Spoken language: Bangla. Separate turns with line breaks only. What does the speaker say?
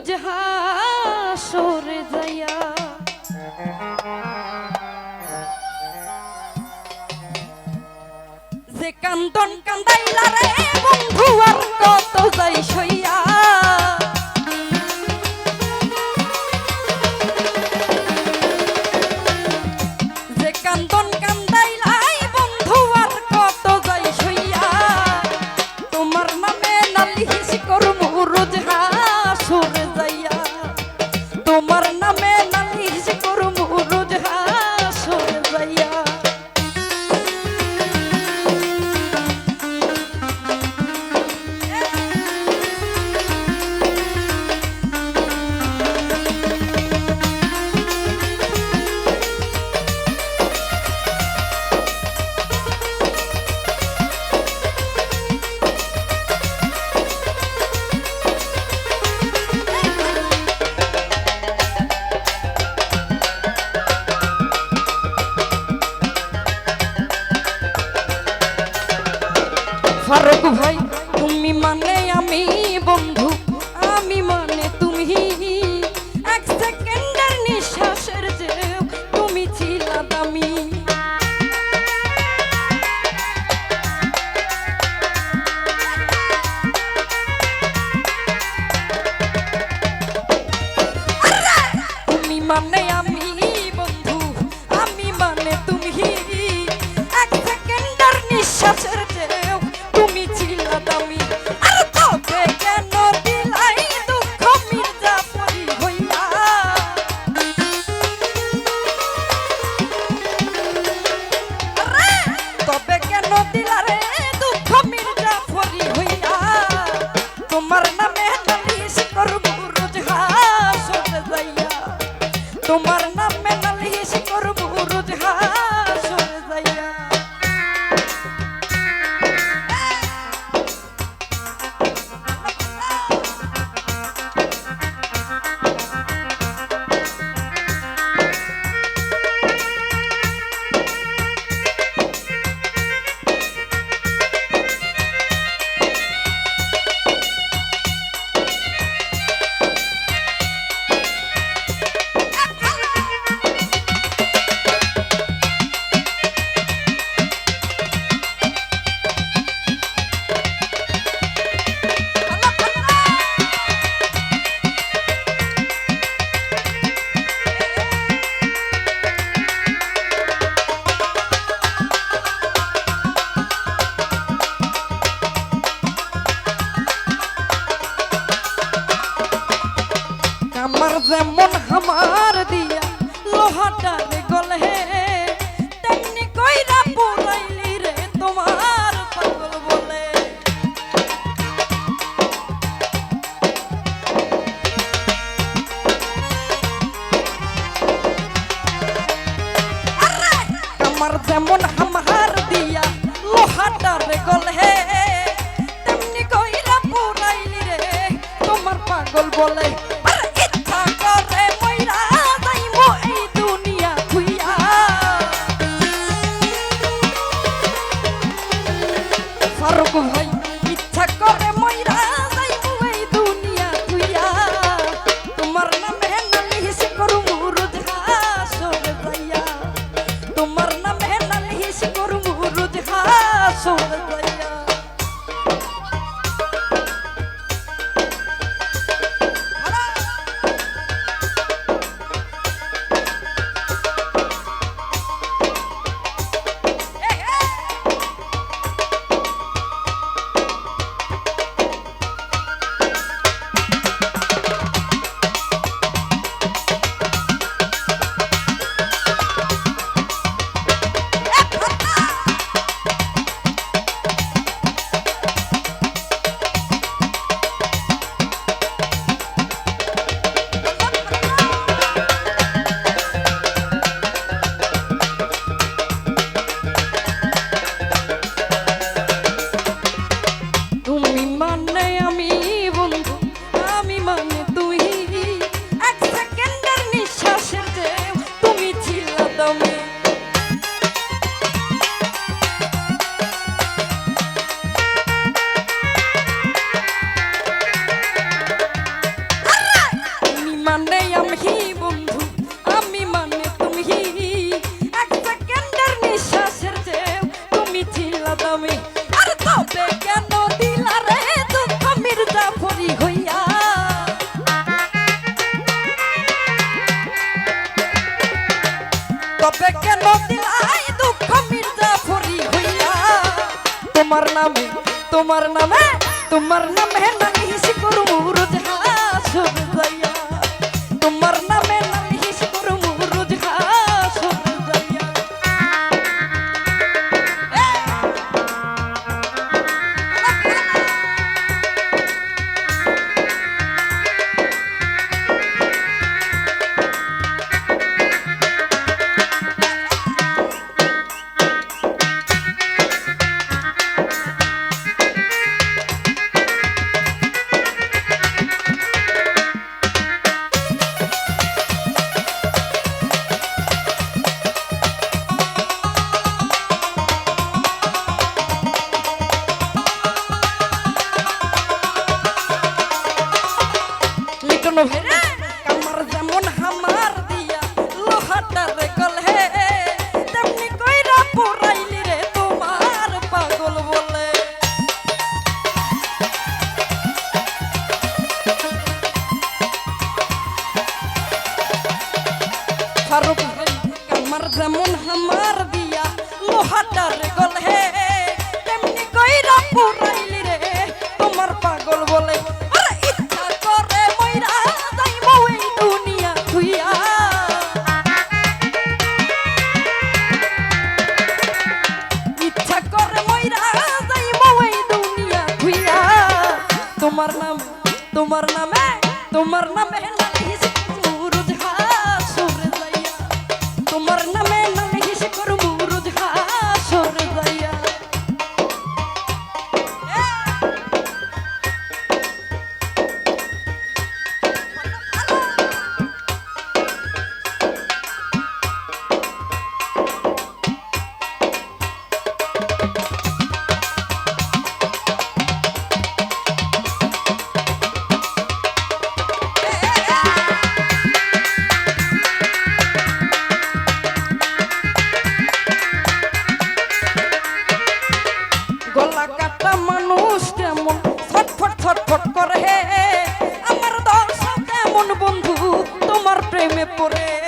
বুঝা সরে যাইয়া। যে কান্দন কান্দাইলা বন্ধু আর কত যাই সই nomor ভাই তুমি মানে আমি? দামি farro con তোমার নামে তোমার নামে তোমার নামে নাকি করু রোজ ভেরে কামার যেমন হামার দিয়া, লোহাটার তেমনি কইরা পুরাইলি রে তোমার পাগল বলে। কামার যেমন হামার দিয়া কাটা মানুষ কেমন? ছটফট ছটফট করে আমার দর্শক কেমন বন্ধু? তোমার প্রেমে পড়ে।